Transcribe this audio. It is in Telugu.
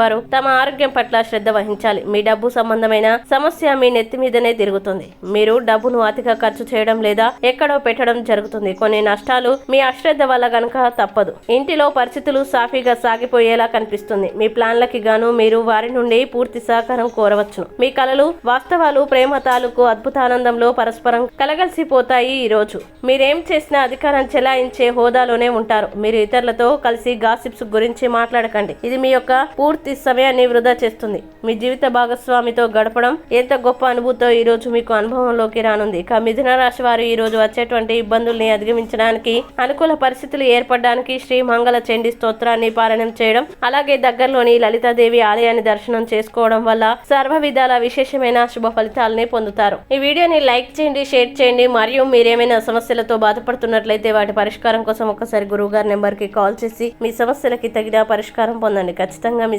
వారు తమ ఆరోగ్యం పట్ల శ్రద్ధ వహించాలి. మీ డబ్బు సంబంధమైన సమస్య మీ నెత్తి మీదనే తిరుగుతుంది. మీరు డబ్బును అతిగా ఖర్చు చేయడం లేదా ఎక్కడో పెట్టడం జరుగుతుంది. కొన్ని నష్టాలు మీ అశ్రద్ధ వల్ల గనక తప్పదు. ఇంటిలో పరిస్థితులు సాఫీగా సాగిపోయేలా కనిపిస్తుంది. మీ ప్లాన్లకి గాను మీరు వారి నుండి పూర్తి సహకారం కోరవచ్చును. మీ కలలు వాస్తవాలు ప్రేమ తాలూకు అద్భుతానందంలో పరస్పరం కలగలిసిపోతాయి ఈ రోజు. మీరేం చేసినా అధికారం చెలాయించే హోదాలోనే ఉంటారు. మీరు ఇతరులతో కలిసి గాసిప్స్ గురించి మాట్లాడకండి. ఇది మీ యొక్క పూర్తి సమయాన్ని వృధా చేస్తుంది. మీ జీవిత భాగస్వామితో గడపడం ఎంత గొప్ప అనుభూతో ఈ రోజు మీకు అనుభవంలోకి రానుంది. ఇక మిథున రాశి వారు ఈ రోజు వచ్చేటువంటి ఇబ్బందుల్ని అధిగమించడానికి అనుకూల పరిస్థితులు ఏర్పడడానికి శ్రీ మంగళ చండి స్తోత్రాన్ని పారాయణం చేయడం అలాగే దగ్గరలోని లలితాదేవి ఆలయాన్ని దర్శనం చేసుకోవడం వల్ల సర్వ విధాల విశేషమైన శుభ ఫలితాలని పొందుతారు. ఈ వీడియోని లైక్ చేయండి షేర్ చేయండి. మరియు మీరేమైనా సమస్యలతో బాధపడుతున్నట్లయితే వాటి పరిష్కారం కోసం ఒకసారి గురువు గారి నెంబర్కి కాల్ చేసి మీ సమస్యలకి తగిన పరిష్కారం పొందండి. ఖచ్చితంగా మీ